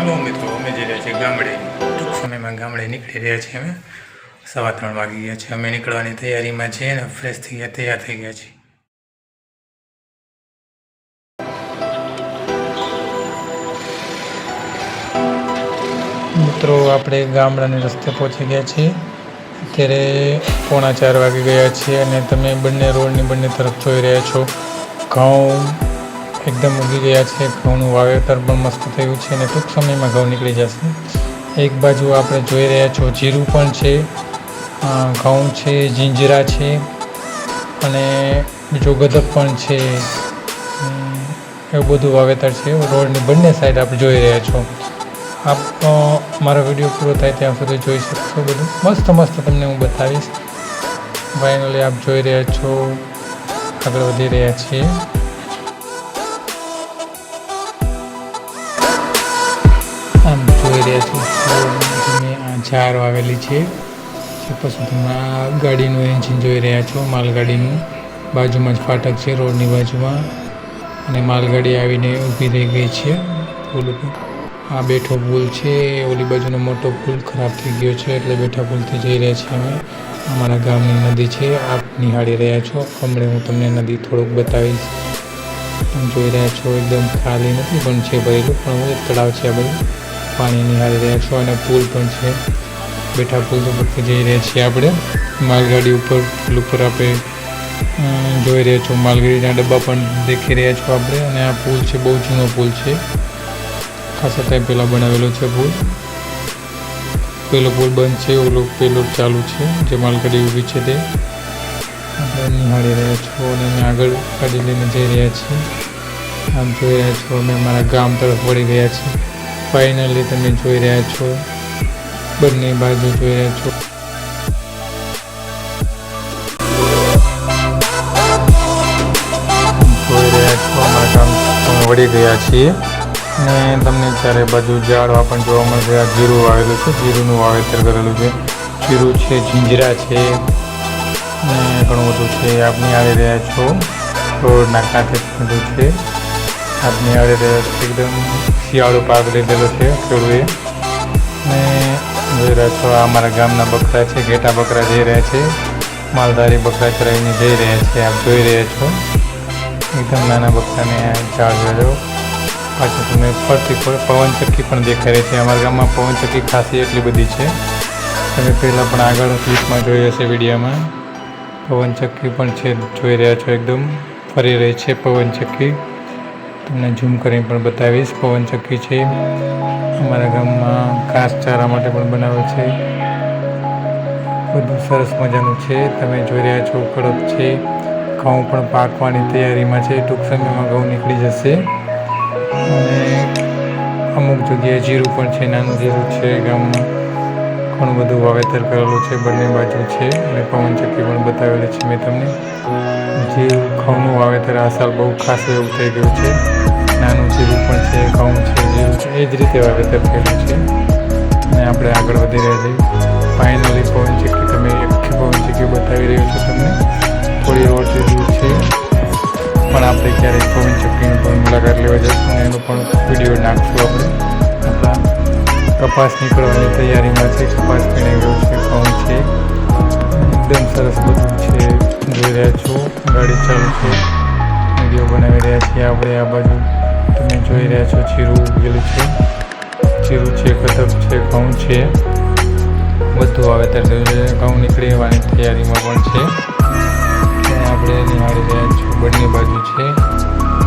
હાલો મિત્રો, અમે જઈ રહ્યા છીએ ગામડે, ટૂંક સમયમાં ગામડે નીકળી રહ્યા છીએ અમે. સવા ત્રણ વાગી ગયા છે. અમે નીકળવાની તૈયારીમાં છીએ અને ફ્રેશ થઈ ગયા, તૈયાર થઈ ગયા છીએ. મિત્રો, આપણે ગામડાને રસ્તે પહોંચી ગયા છીએ. અત્યારે પોણા ચાર વાગી ગયા છીએ અને તમે બંને રોડની બંને તરફ જોઈ રહ્યા છો. ઘઉં એકદમ ઉગી ગયા છે. ઘઉંનું વાવેતર પણ મસ્ત થયું છે અને ટૂંક સમયમાં ઘઉં નીકળી જશે. એક બાજુ આપણે જોઈ રહ્યા છો, જીરું પણ છે ઘઉં છે, જીંજરા છે અને બીજો ગદક પણ છે. એવું બધું વાવેતર છે. રોડની બંને સાઈડ આપણે જોઈ રહ્યા છો. આપ મારો વીડિયો પૂરો થાય ત્યાં સુધી જોઈ શકશો બધું. મસ્ત મસ્ત તમને હું બતાવીશ. ફાઇનલી આપ જોઈ રહ્યા છો. આગળ વધી રહ્યા છીએ. જોઈ રહ્યા છો. તમે આ છે. પછી તમે આ ગાડીનું એન્જિન જોઈ રહ્યા છો. માલગાડીનું. બાજુમાં જ ફાટક છે રોડની બાજુમાં. અને માલગાડી આવીને ઊભી રહી ગઈ છે. પુલ ઉપર. આ બેઠો પુલ છે. ઓલી બાજુનો મોટો પુલ ખરાબ થઈ ગયો છે. એટલે બેઠા પુલથી જઈ રહ્યા છીએ અમે. અમારા ગામની નદી છે. આપ નિહાળી રહ્યા છો. હમણાં હું તમને નદી થોડુંક બતાવીશ. તમે જોઈ રહ્યા છો, એકદમ ખાલી નથી, પણ છે ભરેલું. પણ હું તળાવ છે આ બધું પાણી નિહાળી રહ્યા છો અને પુલ પણ છે. બેઠા પુલ ઉપરથી જઈ રહ્યા છીએ આપણે. માલગાડી ઉપર, પુલ ઉપર આપણે જોઈ રહ્યા છો. માલગાડીના ડબ્બા પણ દેખી રહ્યા છો આપણે અને આ પુલ છે, બહુ જૂનો પુલ છે. ખાસા ટાઈમ પહેલાં બનાવેલો છે પુલ. પેલો પુલ બંધ છે, ઓલો પેલો ચાલુ છે, જે માલગાડી ઊભી છે તે. આપણે નિહાળી રહ્યા છો અને અમે આગળ ગાડી લઈને જઈ રહ્યા છીએ. આમ જોઈ રહ્યા છો, અમે અમારા ગામ તરફ વળી રહ્યા છીએ. ફાઇનલી તમે જોઈ રહ્યા છો. બંને બાજુ જોઈ રહ્યા છો. જોઈ રહ્યા છો અમારા ગામ અમે વળી ગયા છીએ. અને તમને ચારે બાજુ ઝાડવા પણ જોવા મળશે આ જીરું વાવેલું છે, જીરુંનું વાવેતર કરેલું છે. જીરું છે, જીંજરા છે, ને ઘણું બધું છે. આપની આવી રહ્યા છો. રોડના કાંઠે બધું છે. આપની આડે એકદમ શિયાળો પાક લીધેલો છે ખેડૂએ ને જોઈ રહ્યા છો આ અમારા ગામના બકરા છે ઘેટા બકરા જઈ રહ્યા છે માલધારી બકરા ચરાવીને જઈ રહ્યા છે આપ જોઈ રહ્યા છો એકદમ નાના બકરાને ઝાડ જોયો પાછું તમને ફરતી પવનચક્કી પણ દેખાઈ રહી છે અમારા ગામમાં પવનચક્કી ખાસી એટલી બધી છે। તમે પહેલાં પણ આગળ ક્લિપમાં જોઈ હશે વિડીયોમાં। પવનચક્કી પણ છે, જોઈ રહ્યા છો એકદમ, ફરી રહી છે પવનચક્કી તમને ઝૂમ કરીને પણ બતાવીશ. પવનચક્કી છે. અમારા ગામમાં ઘાસચારા માટે પણ બનાવે છે. બધું સરસ મજાનું છે. તમે જોઈ રહ્યા છો કડક છે. ઘઉં પણ પાકવાની તૈયારીમાં છે. ટૂંક સમયમાં ઘઉં નીકળી જશે. અને અમુક જગ્યાએ જીરું પણ છે. નાનું જીરું છે ગામમાં. ઘણું બધું વાવેતર કરેલું છે બંને બાજુ છે અને પવનચક્કી પણ બતાવેલી છે મેં તમને. જે ઘઉંનું વાવેતર આ સાલ બહુ ખાસ એવું થઈ ગયું છે. નાનું જીરું પણ છે, ઘઉં છે, જીરું છે, એ જ રીતે વાવેતર થયેલું છે. અને આપણે આગળ વધી રહ્યા છીએ. ફાઇનલી પવનચક્કી તમે એકથી પવનચક્કી બતાવી રહ્યો છો તમને. થોડી ઓછી દૂર છે, પણ આપણે ક્યારેક પવનચક્કીની પણ મુલાકાત લેવા જઈશું અને એનો પણ વીડિયો નાખશું આપણે. આપણા કપાસ નીકળવાની તૈયારીમાં છે. કપાસ પીણે ગયો છે, ઘઉં છે. એકદમ સરસ બધું છે. જોઈ રહ્યા છો, ગાડી ચાલુ છે. વીડિયો બનાવી રહ્યા છીએ આપણે આ બાજુ. તમે જોઈ રહ્યા છો જીરું ઉગેલું છે. જીરું છે, કથક છે, ઘઉં છે. બધું વાવેતર થયું ઘઉં નીકળી આવવાની તૈયારીમાં પણ છે. આપણે નિહાળી રહ્યા છો, બંને બાજુ છે.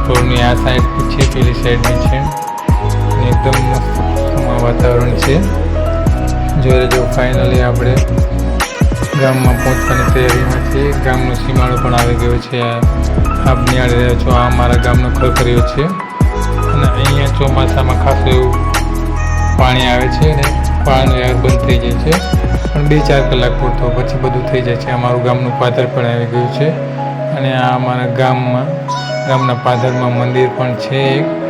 રોડની આ સાઈડ છે, પેલી સાઈડ છે. એકદમ મસ્ત વાતાવરણ છે. જોઈ જો ફાઇનલી આપણે ગામમાં પહોંચવાની તૈયારીમાં છીએ. ગામનો સીમાડો પણ આવી ગયો છે. આપ નિહાળી રહ્યા છો, આ અમારા ગામનો ખરખરીઓ છે. અને અહીંયા ચોમાસામાં ખાસું એવું પાણી આવે છે અને પાણી યાર બંધ થઈ જાય છે. પણ બે ચાર કલાક પૂરતો પછી બધું થઈ જાય છે. અમારું ગામનું પાદર પણ આવી ગયું છે. અને આ અમારા ગામમાં, ગામના પાદરમાં મંદિર પણ છે એક.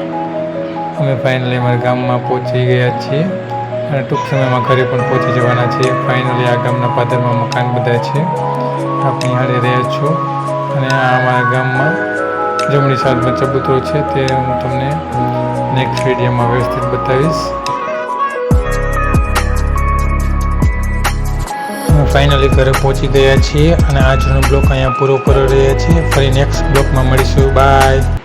અમે ફાઇનલી અમારા ગામમાં પહોંચી ગયા છીએ. અને ટૂંક સમયમાં ઘરે પણ પહોંચી જવાના છીએ. ફાઇનલી આ ગામના પાદરમાં મકાન બધા છે. આપ નિહાળી રહ્યા છો. અને આ અમારા ગામમાં જમણી સાઈડમાં ચબૂતરો છે તે હું તમને નેક્સ્ટ વિડીયોમાં વ્યવસ્થિત બતાવીશ. ફાઇનલી ઘરે પહોંચી ગયા છીએ અને આજનો બ્લોક અહીંયા પૂરો કરી રહ્યા છીએ. ફરી નેક્સ્ટ બ્લોકમાં મળીશું. બાય